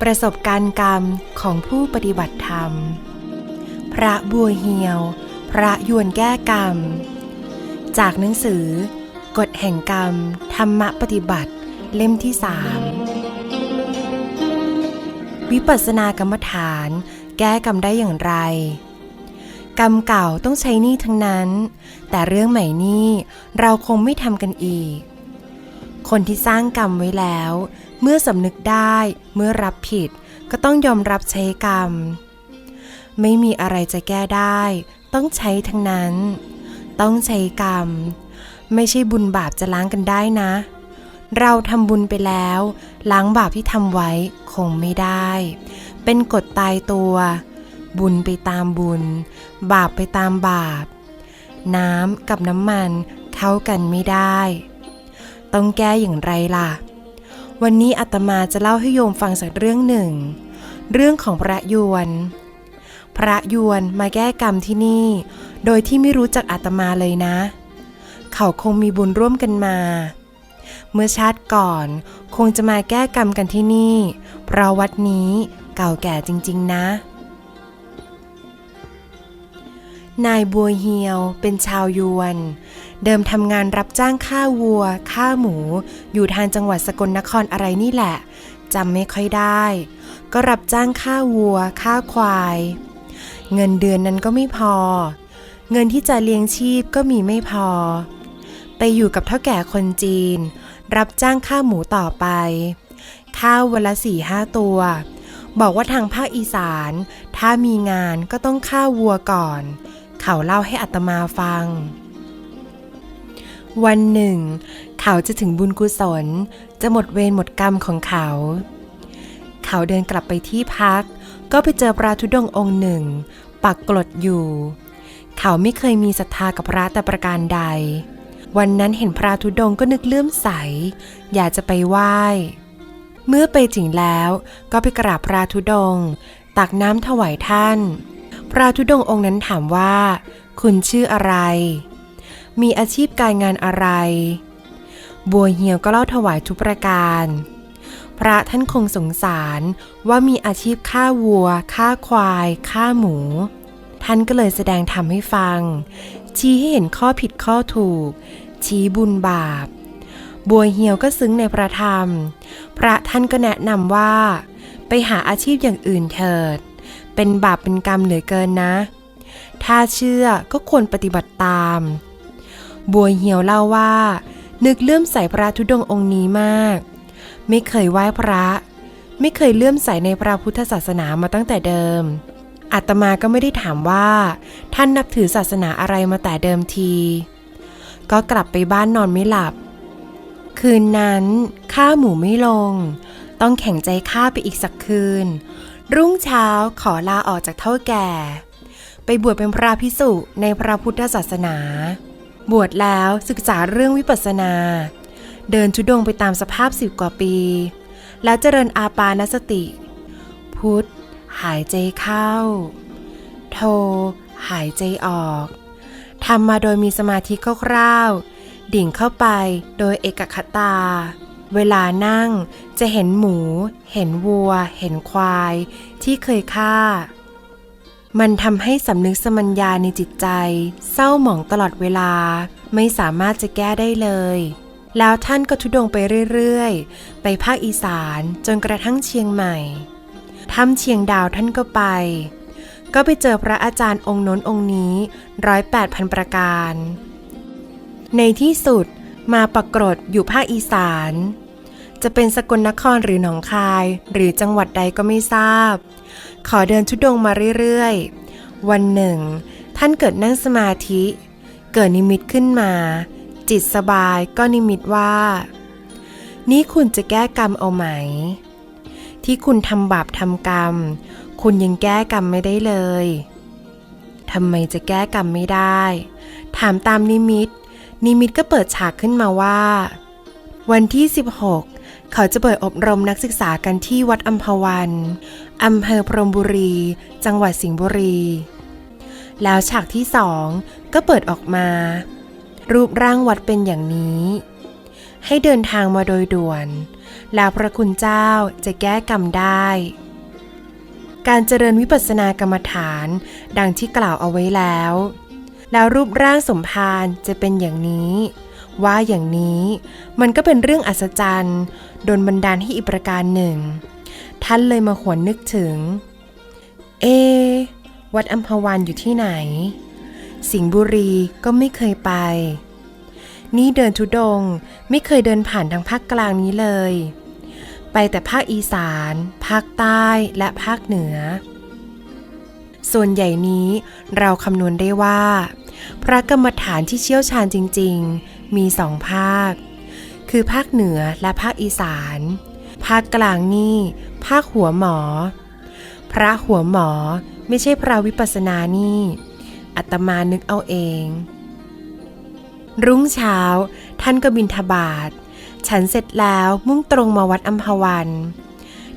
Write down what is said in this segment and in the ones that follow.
ประสบการณ์กรรมของผู้ปฏิบัติธรรม พระบัวเหียว พระยวนแก้กรรม จากหนังสือ กฎแห่งกรรม ธรรมปฏิบัติ เล่มที่สามวิปัสสนากรรมฐาน แก้กรรมได้อย่างไร กรรมเก่าต้องใช้หนี้ทั้งนั้น แต่เรื่องใหม่นี้เราคงไม่ทำกันอีก คนที่สร้างกรรมไว้แล้ว เมื่อสำนึกได้เมื่อรับผิด ก็ต้องยอมรับใช้กรรม ไม่มีอะไรจะแก้ได้ ต้องใช้ทั้งนั้น ต้องใช้กรรม ไม่ใช่บุญบาปจะล้างกันได้นะ เราทำบุญไปแล้ว ล้างบาปที่ทำไว้คงไม่ได้ เป็นกฎตายตัว บุญไปตามบุญ บาปไปตามบาป น้ำกับน้ำมันเข้ากันไม่ได้ ต้องแก้อย่างไรล่ะ วันนี้อาตมาจะเล่าให้โยมฟังสักเรื่องหนึ่ง เรื่องของพระยวน พระยวนมาแก้กรรมที่นี่ โดยที่ไม่รู้จักอาตมาเลยนะ เขาคงมีบุญร่วมกันมา เมื่อชาติก่อนคงจะมาแก้กรรมกันที่นี่ เพราะวัดนี้เก่าแก่จริง ๆ นะ นายบัวเฮียวเป็นชาวยวน เดิมทำงานรับจ้างฆ่าวัวฆ่าหมู อยู่ทางจังหวัดสกลนครอะไรนี่แหละจำไม่ค่อยได้ ก็รับจ้างฆ่าวัวฆ่าควาย เงินเดือนนั้นก็ไม่พอ เงินที่จะเลี้ยงชีพก็มีไม่พอ ไปอยู่กับเท่าแก่คนจีน รับจ้างฆ่าหมูต่อไปข้าววันละสี่ห้าตัวบอกว่าทางภาคอีสาน ถ้ามีงานก็ต้องฆ่าวัวก่อน เขาเล่าให้อัตมาฟัง วันหนึ่ง เขาจะถึงบุญกุศล จะหมดเวรหมดกรรมของเขา เขาเดินกลับไปที่พัก ก็ไปเจอพระธุดงค์องค์หนึ่ง ปักกลดอยู่ เขาไม่เคยมีศรัทธากับพระแต่ประการใด วันนั้นเห็นพระธุดงค์ก็นึกเลื่อมใส อยากจะไปไหว้เมื่อไปถึงแล้วก็ไปกราบพระธุดงค์ตักน้ำถวายท่าน พระธุดงค์องค์นั้นถามว่า คุณชื่ออะไร มีอาชีพการงานอะไร บัวเหี่ยวก็เล่าถวายทุกประการ พระท่านคงสงสารว่ามีอาชีพฆ่าวัวฆ่าควายฆ่าหมู ท่านก็เลยแสดงธรรมให้ฟัง ชี้ให้เห็นข้อผิดข้อถูก ชี้บุญบาป บัวเหี่ยวก็ซึ้งในพระธรรม พระท่านก็แนะนำว่า ไปหาอาชีพอย่างอื่นเถิด เป็นบาปเป็นกรรมเหลือเกินนะ ถ้าเชื่อก็ควรปฏิบัติตาม บัวเหี่ยวเล่าว่า นึกเลื่อมใสพระธุดงค์องค์นี้มาก ไม่เคยไหว้พระ ไม่เคยเลื่อมใสในพระพุทธศาสนามาตั้งแต่เดิมอาตมาก็ไม่ได้ถามว่า ท่านนับถือศาสนาอะไรมาแต่เดิมที ก็กลับไปบ้านนอนไม่หลับ คืนนั้นข้าหมูไม่ลง ต้องแข่งใจข้าไปอีกสักคืน รุ่งเช้าขอลาออกจากเท่าแก่ ไปบวชเป็นพระพิสุในพระพุทธศาสนา บวชแล้วศึกษาเรื่องวิปัสสนา เดินชุดงไปตามสภาพสิบกว่าปี แล้วเจริญอาปานสติ พุทธหายใจเข้า โทหายใจออกทำมาโดยมีสมาธิคร่าวๆ ดิ่งเข้าไปโดยเอกคตา เวลานั่งจะเห็นหมู เห็นวัว เห็นควาย ที่เคยฆ่า มันทำให้สำนึกสมัญญาในจิตใจ เศร้าหมองตลอดเวลา ไม่สามารถจะแก้ได้เลย แล้วท่านก็ทุดงไปเรื่อยๆ ไปภาคอีสานจนกระทั่งเชียงใหม่ถ้ำเชียงดาวท่านก็ไป ก็ไปเจอพระอาจารย์องค์น้นองค์นี้ร้อยแปดพันประการ ในที่สุด มาปักกรดอยู่ภาคอีสาน จะเป็นสกลนครหรือหนองคาย หรือจังหวัดใดก็ไม่ทราบ ขอเดินทุดงมาเรื่อยๆ วันหนึ่ง ท่านเกิดนั่งสมาธิ เกิดนิมิตขึ้นมา จิตสบายก็นิมิตว่า นี่คุณจะแก้กรรมเอาไหม ที่คุณทำบาปทำกรรม คุณยังแก้กรรมไม่ได้เลยทำไมจะแก้กรรมไม่ได้ ถามตามนิมิต นิมิตก็เปิดฉากขึ้นมาว่า วันที่ 16 เขาจะเปิดอบรมนักศึกษากันที่วัดอัมพวันอำเภอพรมบุรี จังหวัดสิงห์บุรี แล้วฉากที่สองก็เปิดออกมา รูปร่างวัดเป็นอย่างนี้ ให้เดินทางมาโดยด่วน แล้วพระคุณเจ้าจะแก้กรรมได้การเจริญวิปัสสนากรรมฐานดังที่กล่าวเอาไว้แล้ว แล้วรูปร่างสมภารจะเป็นอย่างนี้ ว่าอย่างนี้มันก็เป็นเรื่องอัศจรรย์โดนบันดาลให้อีกประการหนึ่ง ท่านเลยมาหวนนึกถึง เอ วัดอัมพวันอยู่ที่ไหน สิงห์บุรีก็ไม่เคยไป นี่เดินทุดงไม่เคยเดินผ่านทางภาคกลางนี้เลย ไปแต่ภาคอีสาน ภาคใต้และภาคเหนือ ส่วนใหญ่นี้เราคำนวณได้ว่า พระกรรมฐานที่เชี่ยวชาญจริง ๆ มีสองภาค คือภาคเหนือและภาคอีสาน ภาคกลางนี่ภาคหัวหมอ พระหัวหมอไม่ใช่พระวิปัสสนานี่อัตมานึกเอาเอง รุ่งเช้าท่านก็บินทบาท ฉันเสร็จแล้วมุ่งตรงมาวัดอัมพวัน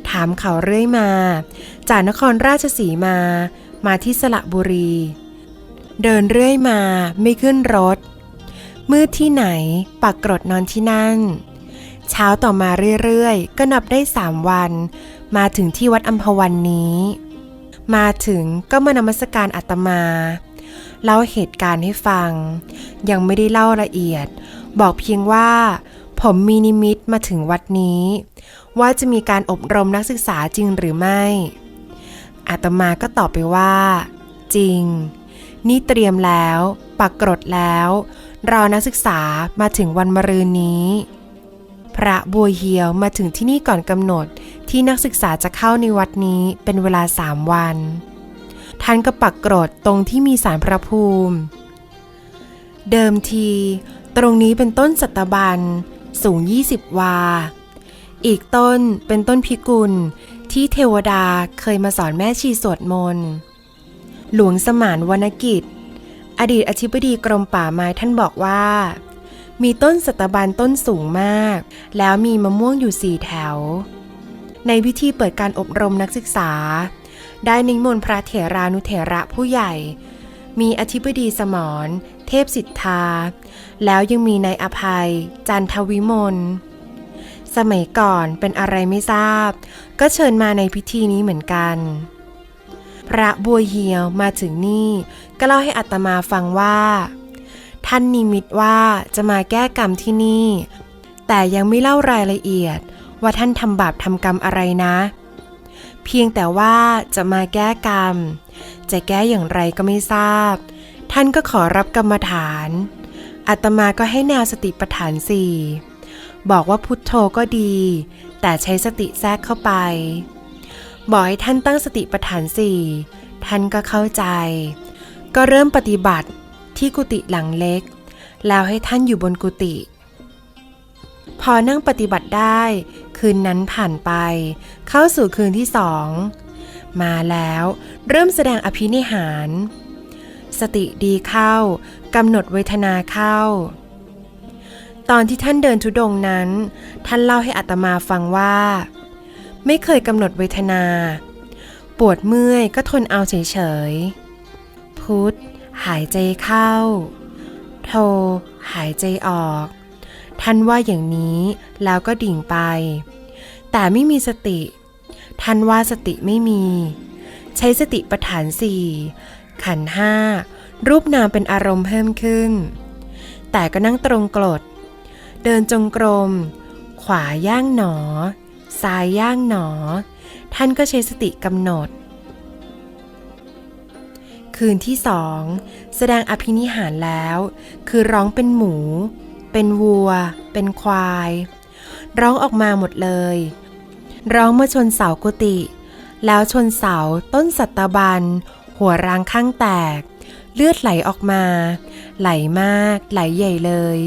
ถามเขาเรื่อยมา จากนครราชสีมา มาที่สระบุรี เดินเรื่อยมาไม่ขึ้นรถ มืดที่ไหนปักกรดนอนที่นั่น เช้าต่อมาเรื่อยๆ ก็นับได้สามวัน มาถึงที่วัดอัมพวันนี้ มาถึงก็มานมัสการอาตมา เล่าเหตุการณ์ให้ฟัง ยังไม่ได้เล่าละเอียด บอกเพียงว่า ผมมีนิมิตมาถึงวัดนี้ ว่าจะมีการอบรมนักศึกษาจริงหรือไม่ อาตมาก็ตอบไปว่า จริง นี่เตรียมแล้ว ปักกรดแล้ว รอนักศึกษามาถึงวันมะรืนนี้ พระบัวเหียวมาถึงที่นี่ก่อนกำหนดที่นักศึกษาจะเข้าในวัดนี้เป็นเวลาสามวัน ท่านก็ปักกรดตรงที่มีสารพระภูมิ เดิมที ตรงนี้เป็นต้นสัตบัน สูง 20 วา อีกต้นเป็นต้นพิกุล ที่เทวดาเคยมาสอนแม่ชีสวดมนต์ หลวงสมานวรรณกิจ อดีตอธิบดีกรมป่าไม้ท่านบอกว่า มีต้นสัตบันต้นสูงมาก แล้วมีมะม่วงอยู่สี่แถว ในพิธีเปิดการอบรมนักศึกษา ได้นิมนต์พระเถรานุเถระผู้ใหญ่ มีอธิบดีสมรเทพสิทธา แล้วยังมีนายอภัย จันทวิมล สมัยก่อนเป็นอะไรไม่ทราบ ก็เชิญมาในพิธีนี้เหมือนกัน พระบัวเหียวมาถึงนี่ก็เล่าให้อัตมาฟังว่า ท่านนิมิตว่าจะมาแก้กรรมที่นี่ แต่ยังไม่เล่ารายละเอียดว่าท่านทำบาปทำกรรมอะไรนะ เพียงแต่ว่าจะมาแก้กรรม จะแก้อย่างไรก็ไม่ทราบ ท่านก็ขอรับกรรมฐานอัตมาก็ให้แนวสติปัฏฐานสี่ บอกว่าพุทโธก็ดี แต่ใช้สติแทรกเข้าไป บอกให้ท่านตั้งสติปัฏฐานสี่ท่านก็เข้าใจ ก็เริ่มปฏิบัติที่กุฏิหลังเล็ก แล้วให้ท่านอยู่บนกุฏิพอนั่งปฏิบัติได้ คืนนั้นผ่านไป เข้าสู่คืนที่สองมาแล้วเริ่มแสดงอภินิหาร สติดีเข้ากำหนดเวทนาเข้า ตอนที่ท่านเดินทุดงนั้น ท่านเล่าให้อัตมาฟังว่า ไม่เคยกำหนดเวทนา ปวดเมื่อยก็ทนเอาเฉยๆ พุทธหายใจเข้า โทหายใจออก ท่านว่าอย่างนี้แล้วก็ดิ่งไป แต่ไม่มีสติ ท่านว่าสติไม่มี ใช้สติปัฏฐานสี่ขันห้ารูปนามเป็นอารมณ์เพิ่มขึ้น แต่ก็นั่งตรงกรด เดินจงกรม ขวาย่างหนอ ซ้ายย่างหนอ ท่านก็ใช้สติกำหนด คืนที่สองแสดงอภินิหารแล้ว คือร้องเป็นหมู เป็นวัว เป็นควาย ร้องออกมาหมดเลย ร้องเมื่อชนเสากุฏิแล้วชนเสาต้นสัตบัน หัวรางข้างแตก เลือดไหลออกมา ไหลมาก ไหลใหญ่เลย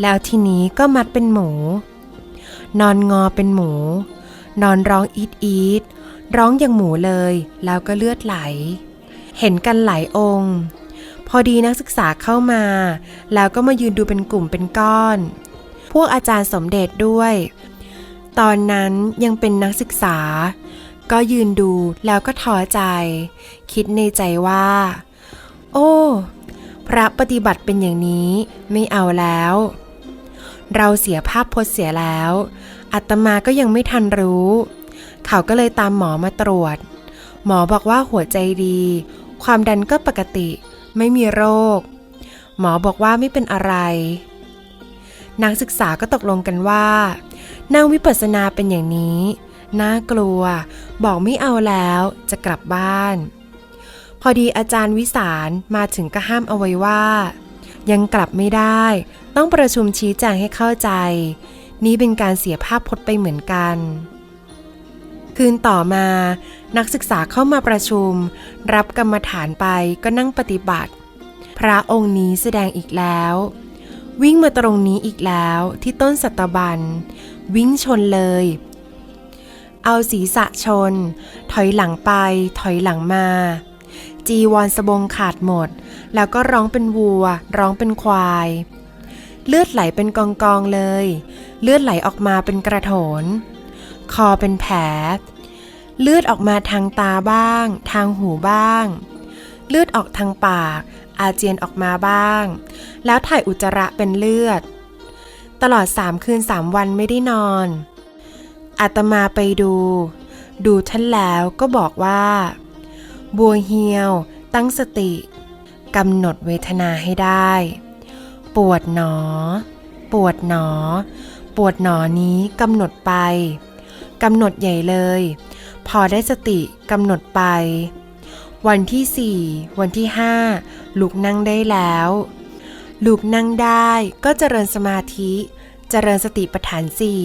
แล้วทีนี้ก็มัดเป็นหมู นอนงอเป็นหมู นอนร้องอีดอีดร้องอย่างหมูเลย แล้วก็เลือดไหล เห็นกันหลายองค์ พอดีนักศึกษาเข้ามา แล้วก็มายืนดูเป็นกลุ่มเป็นก้อน พวกอาจารย์สมเด็จด้วย ตอนนั้นยังเป็นนักศึกษา ก็ยืนดูแล้วก็ท้อใจ คิดในใจว่า โอ้ พระปฏิบัติเป็นอย่างนี้ไม่เอาแล้ว เราเสียภาพพจน์เสียแล้วอาตมาก็ยังไม่ทันรู้ เขาก็เลยตามหมอมาตรวจ หมอบอกว่าหัวใจดี ความดันก็ปกติ ไม่มีโรค หมอบอกว่าไม่เป็นอะไร นักศึกษาก็ตกลงกันว่านั่งวิปัสสนาเป็นอย่างนี้ น่ากลัว บอกไม่เอาแล้ว จะกลับบ้าน พอดีอาจารย์วิสารมาถึงก็ห้ามเอาไว้ว่า ยังกลับไม่ได้ ต้องประชุมชี้แจงให้เข้าใจ นี้เป็นการเสียภาพพจน์ไปเหมือนกัน คืนต่อมา นักศึกษาเข้ามาประชุม รับกรรมฐานไปก็นั่งปฏิบัติ พระองค์นี้แสดงอีกแล้ว วิ่งมาตรงนี้อีกแล้วที่ต้นสัตบัน วิ่งชนเลยเอาศีรษะชน ถอยหลังไป ถอยหลังมา จีวรสบงขาดหมด แล้วก็ร้องเป็นวัว ร้องเป็นควาย เลือดไหลเป็นกองกองเลย เลือดไหลออกมาเป็นกระโถน คอเป็นแผล เลือดออกมาทางตาบ้าง ทางหูบ้าง เลือดออกทางปาก อาเจียนออกมาบ้าง แล้วถ่ายอุจจาระเป็นเลือด ตลอดสามคืนสามวันไม่ได้นอนอาตมาไปดู ดูท่านแล้วก็บอกว่า บัวเหียว ตั้งสติกำหนดเวทนาให้ได้ ปวดหนอ ปวดหนอ ปวดหนอนี้กำหนดไปกำหนดใหญ่เลย พอได้สติกำหนดไป วันที่สี่วันที่ห้าลุกนั่งได้แล้วลุกนั่งได้ก็เจริญสมาธิ เจริญสติปัฏฐานสี่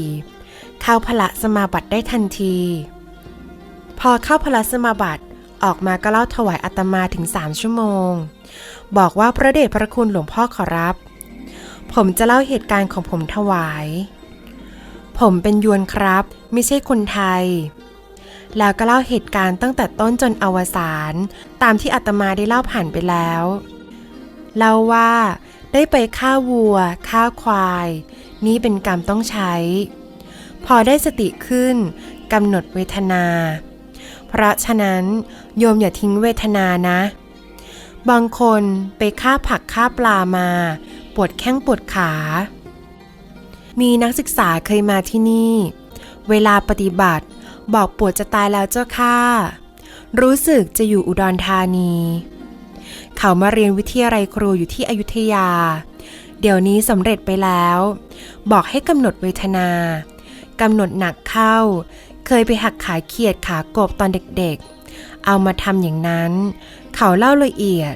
เข้าพละสมาบัติได้ทันที พอเข้าพละสมาบัติ ออกมาก็เล่าถวายอาตมาถึงสามชั่วโมง บอกว่าพระเดชพระคุณหลวงพ่อขอรับ ผมจะเล่าเหตุการณ์ของผมถวาย ผมเป็นยวนครับ ไม่ใช่คนไทย แล้วก็เล่าเหตุการณ์ตั้งแต่ต้นจนอวสานตามที่อาตมาได้เล่าผ่านไปแล้วเล่าว่าได้ไปฆ่าวัวฆ่าควาย นี่เป็นกรรมต้องใช้ พอได้สติขึ้นกำหนดเวทนา เพราะฉะนั้นโยมอย่าทิ้งเวทนานะ บางคนไปฆ่าผักฆ่าปลามา ปวดแข้งปวดขา มีนักศึกษาเคยมาที่นี่ เวลาปฏิบัติบอกปวดจะตายแล้วเจ้าค่ะ รู้สึกจะอยู่อุดรธานี เขามาเรียนวิทยาลัยครูอยู่ที่อยุธยา เดี๋ยวนี้สำเร็จไปแล้ว บอกให้กำหนดเวทนากำหนดหนักเข้า เคยไปหักขาเขียดขากบตอนเด็กๆ เอามาทำอย่างนั้น เขาเล่าละเอียด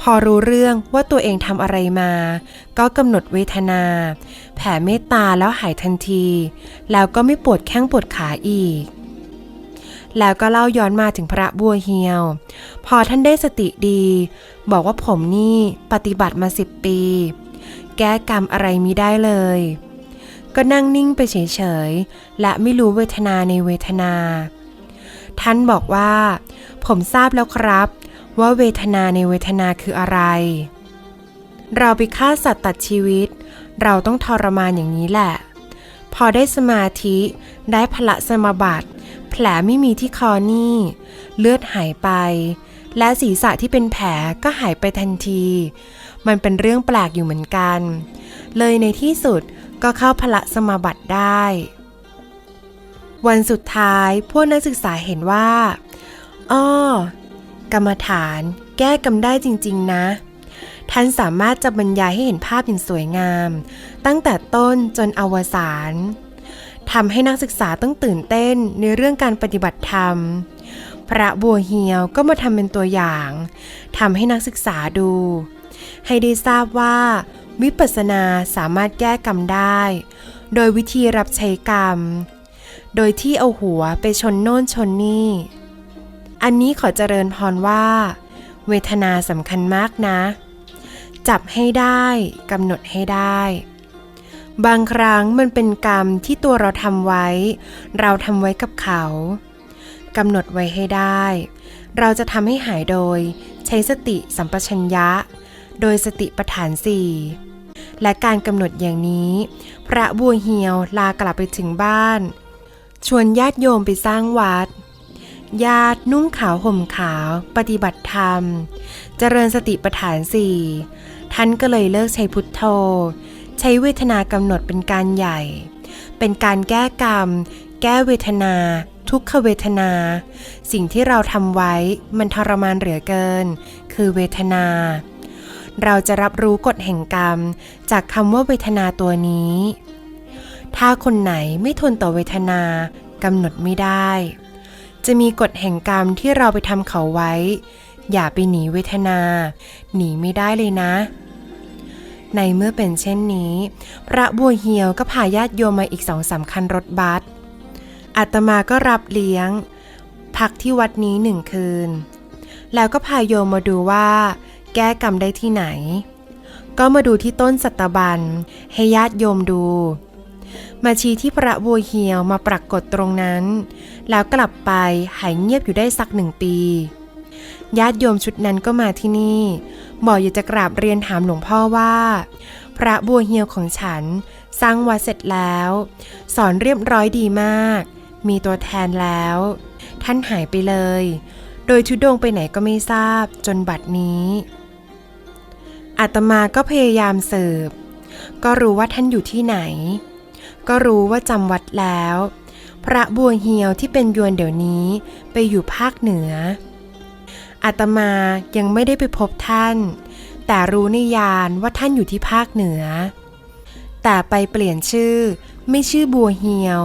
พอรู้เรื่องว่าตัวเองทำอะไรมา ก็กำหนดเวทนา แผ่เมตตาแล้วหายทันที แล้วก็ไม่ปวดแข้งปวดขาอีกแล้วก็เล่าย้อนมาถึงพระบัวเฮียว พอท่านได้สติดี บอกว่าผมนี่ปฏิบัติมาสิบปี แก้กรรมอะไรมิได้เลย ก็นั่งนิ่งไปเฉยๆ และไม่รู้เวทนาในเวทนา ท่านบอกว่า ผมทราบแล้วครับ ว่าเวทนาในเวทนาคืออะไร เราไปฆ่าสัตว์ตัดชีวิต เราต้องทรมานอย่างนี้แหละ พอได้สมาธิได้พละสมาบัติแผลไม่มีที่คอนี่ เลือดหายไป และศีรษะที่เป็นแผลก็หายไปทันที มันเป็นเรื่องแปลกอยู่เหมือนกัน เลยในที่สุด ก็เข้าพละสมาบัติได้ วันสุดท้ายพวกนักศึกษาเห็นว่า อ้อ กรรมฐานแก้กรรมได้จริง ๆ นะ ท่านสามารถจะบรรยายให้เห็นภาพอย่างสวยงาม ตั้งแต่ต้นจนอวสานทำให้นักศึกษาต้องตื่นเต้นในเรื่องการปฏิบัติธรรม พระบัวเฮียวก็มาทำเป็นตัวอย่างทำให้นักศึกษาดู ให้ได้ทราบว่า วิปัสสนาสามารถแก้กรรมได้ โดยวิธีรับใช้กรรม โดยที่เอาหัวไปชนโน่นชนนี่ อันนี้ขอเจริญพรว่า เวทนาสำคัญมากนะ จับให้ได้กำหนดให้ได้บางครั้งมันเป็นกรรมที่ตัวเราทำไว้ เราทำไว้กับเขากำหนดไว้ให้ได้ เราจะทำให้หายโดย ใช้สติสัมปชัญญะ โดยสติปัฏฐานสี่และการกำหนดอย่างนี้ พระบัวเหียวลากลับไปถึงบ้าน ชวนญาติโยมไปสร้างวัด ญาตินุ่งขาวห่มขาว ปฏิบัติธรรม เจริญสติปัฏฐานสี่ท่านก็เลยเลิกใช้พุทโธ ใช้เวทนากำหนดเป็นการใหญ่ เป็นการแก้กรรม แก้เวทนา ทุกขเวทนา สิ่งที่เราทำไว้มันทรมานเหลือเกิน คือเวทนา เราจะรับรู้กฎแห่งกรรม จากคำว่าเวทนาตัวนี้ ถ้าคนไหนไม่ทนต่อเวทนากำหนดไม่ได้ จะมีกฎแห่งกรรมที่เราไปทำเขาไว้ อย่าไปหนีเวทนา หนีไม่ได้เลยนะ ในเมื่อเป็นเช่นนี้ พระบัวเหียวก็พาญาติโยมมาอีกสองสามคันรถบัสอาตมาก็รับเลี้ยง พักที่วัดนี้หนึ่งคืน แล้วก็พาโยมมาดูว่า แก้กรรมได้ที่ไหน ก็มาดูที่ต้นสัตบัน ให้ญาติโยมดู มาชี้ที่พระบัวเหียวมาปรากฏตรงนั้น แล้วกลับไปหายเงียบอยู่ได้สักหนึ่งปีญาติโยมชุดนั้นก็มาที่นี่บอกอยากจะกราบเรียนถามหลวงพ่อว่า พระบัวเหียวของฉันสร้างวัดเสร็จแล้ว สอนเรียบร้อยดีมาก มีตัวแทนแล้ว ท่านหายไปเลย โดยทุดงไปไหนก็ไม่ทราบจนบัดนี้ อาตมาก็พยายามเสืบก็รู้ว่าท่านอยู่ที่ไหน ก็รู้ว่าจำวัดแล้ว พระบัวเหียวที่เป็นยวนเดี๋ยวนี้ไปอยู่ภาคเหนือ อาตมายังไม่ได้ไปพบท่าน แต่รู้ในยานว่าท่านอยู่ที่ภาคเหนือ แต่ไปเปลี่ยนชื่อไม่ชื่อบัวเหียว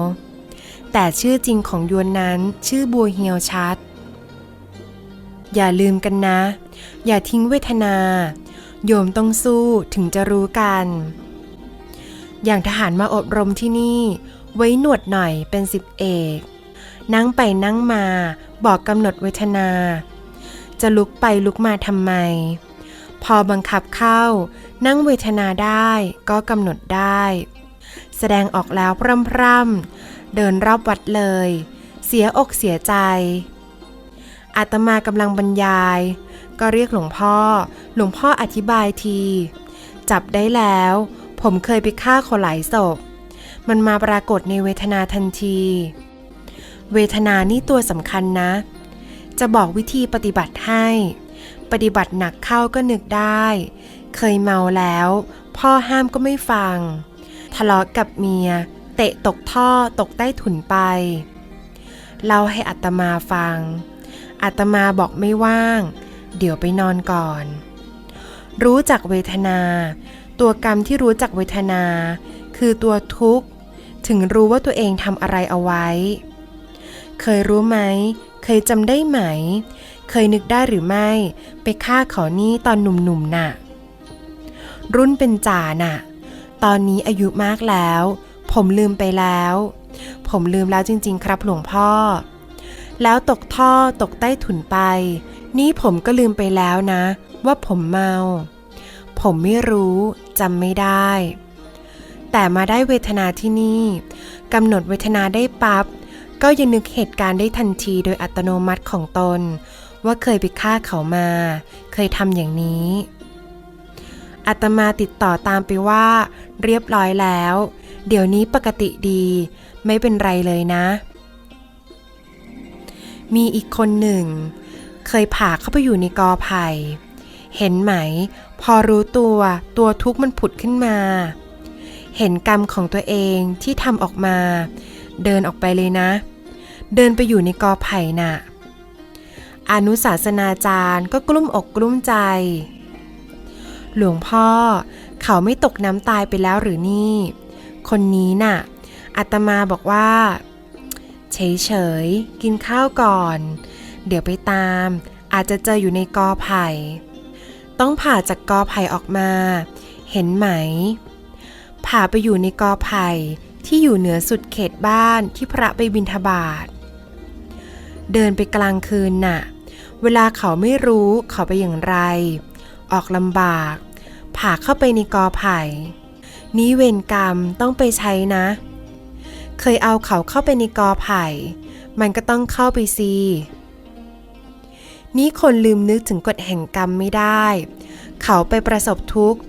แต่ชื่อจริงของยวนนั้นชื่อบัวเหียวชัด อย่าลืมกันนะ อย่าทิ้งเวทนา โยมต้องสู้ถึงจะรู้กัน อย่างทหารมาอบรมที่นี่ ไว้หนวดหน่อยเป็นสิบเอก นั่งไปนั่งมาบอกกำหนดเวทนา จะลุกไปลุกมาทำไม พอบังคับเข้า นั่งเวทนาได้ก็กำหนดได้ แสดงออกแล้วพร่ำๆเดินรอบวัดเลย เสียอกเสียใจอาตมากำลังบรรยาย ก็เรียกหลวงพ่อ หลวงพ่ออธิบายที จับได้แล้ว ผมเคยไปฆ่าคนหลายศพ มันมาปรากฏในเวทนาทันที เวทนานี่ตัวสำคัญนะ จะบอกวิธีปฏิบัติให้ ปฏิบัติหนักเข้าก็นึกได้ เคยเมาแล้ว พ่อห้ามก็ไม่ฟัง ทะเลาะกับเมีย เตะตกท่อตกใต้ถุนไปเล่าให้อัตมาฟังอาตมาบอกไม่ว่าง เดี๋ยวไปนอนก่อน รู้จักเวทนา ตัวกรรมที่รู้จักเวทนา คือตัวทุกข์ ถึงรู้ว่าตัวเองทำอะไรเอาไว้ เคยรู้ไหม เคยจำได้ไหม เคยนึกได้หรือไม่ ไปฆ่าเขานี่ตอนหนุ่มๆน่ะ รุ่นเป็นจ่าน่ะ ตอนนี้อายุมากแล้ว ผมลืมไปแล้ว ผมลืมแล้วจริง ๆ ครับหลวงพ่อแล้วตกท่อตกใต้ถุนไป นี่ผมก็ลืมไปแล้วนะ ว่าผมเมา ผมไม่รู้จำไม่ได้ แต่มาได้เวทนาที่นี่กำหนดเวทนาได้ปับ๊บก็ยังนึกเหตุการณ์ได้ทันทีโดยอัตโนมัติของตน ว่าเคยไปฆ่าเขามา เคยทำอย่างนี้อาตมาติดต่อตามไปว่า เรียบร้อยแล้ว เดี๋ยวนี้ปกติดี ไม่เป็นไรเลยนะ มีอีกคนหนึ่ง เคยผ่าเข้าไปอยู่ในกอไผ่เห็นไหม พอรู้ตัวตัวทุกข์มันผุดขึ้นมา เห็นกรรมของตัวเองที่ทำออกมา เดินออกไปเลยนะ เดินไปอยู่ในกอไผ่น่ะอนุศาสนาจารย์ก็กลุ้มอกกลุ้มใจ หลวงพ่อเขาไม่ตกน้ำตายไปแล้วหรือนี่ คนนี้น่ะอาตมาบอกว่า เฉยๆ กินข้าวก่อน เดี๋ยวไปตาม อาจจะเจออยู่ในกอไผ่ ต้องผ่าจากกอไผ่ออกมา เห็นไหม ผ่าไปอยู่ในกอไผ่ที่อยู่เหนือสุดเขตบ้านที่พระไปบิณฑบาตเดินไปกลางคืนน่ะ เวลาเขาไม่รู้เขาไปอย่างไร ออกลำบาก ผ่าเข้าไปในกอไผ่ นี้เวรกรรมต้องไปใช้นะ เคยเอาเขาเข้าไปในกอไผ่ มันก็ต้องเข้าไปซี นี่คนลืมนึกถึงกฎแห่งกรรมไม่ได้ เขาไปประสบทุกข์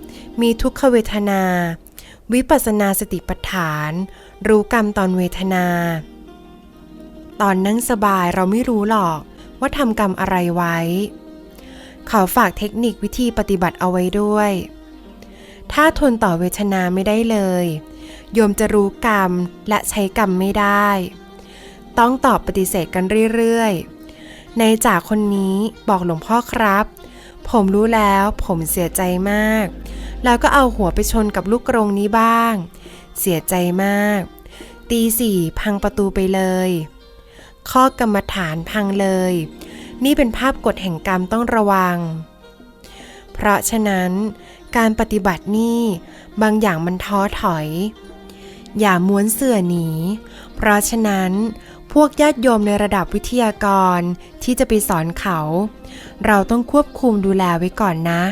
มีทุกขเวทนา วิปัสสนาสติปัฏฐาน รู้กรรมตอนเวทนา ตอนนั่งสบายเราไม่รู้หรอกว่าทำกรรมอะไรไว้ เขาฝากเทคนิควิธีปฏิบัติเอาไว้ด้วย ถ้าทนต่อเวทนาไม่ได้เลย โยมจะรู้กรรมและใช้กรรมไม่ได้ ต้องตอบปฏิเสธกันเรื่อยๆ ในจากคนนี้บอกหลวงพ่อครับ ผมรู้แล้วผมเสียใจมาก แล้วก็เอาหัวไปชนกับลูกกรงนี้บ้าง เสียใจมาก ตีสี่พังประตูไปเลย ข้อกรรมฐานพังเลย นี่เป็นภาพกฎแห่งกรรมต้องระวัง เพราะฉะนั้น การปฏิบัตินี่บางอย่างมันท้อถอย อย่าม้วนเสื่อหนี เพราะฉะนั้น พวกญาติโยมในระดับวิทยากรที่จะไปสอนเขา เราต้องควบคุมดูแลไว้ก่อนนะ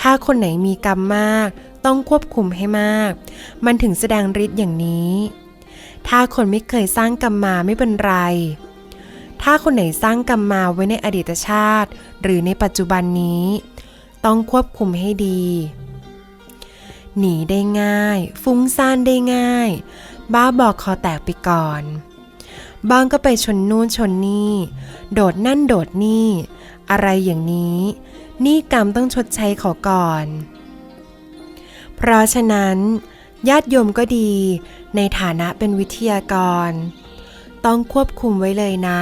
ถ้าคนไหนมีกรรมมาก ต้องควบคุมให้มาก มันถึงแสดงฤทธิ์อย่างนี้ ถ้าคนไม่เคยสร้างกรรมมาไม่เป็นไร ถ้าคนไหนสร้างกรรมมาไว้ในอดีตชาติ หรือในปัจจุบันนี้ ต้องควบคุมให้ดี หนีได้ง่าย ฟุ้งซ่านได้ง่าย บ้าบอกคอแตกไปก่อน บางก็ไปชนนู่นชนนี่ โดดนั่นโดดนี่ อะไรอย่างนี้ นี่กรรมต้องชดใช้เขาก่อน เพราะฉะนั้น ญาติโยมก็ดี ในฐานะเป็นวิทยากร ต้องควบคุมไว้เลยนะ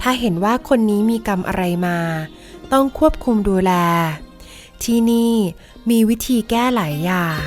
ถ้าเห็นว่าคนนี้มีกรรมอะไรมา ต้องควบคุมดูแล ที่นี่มีวิธีแก้หลายอย่าง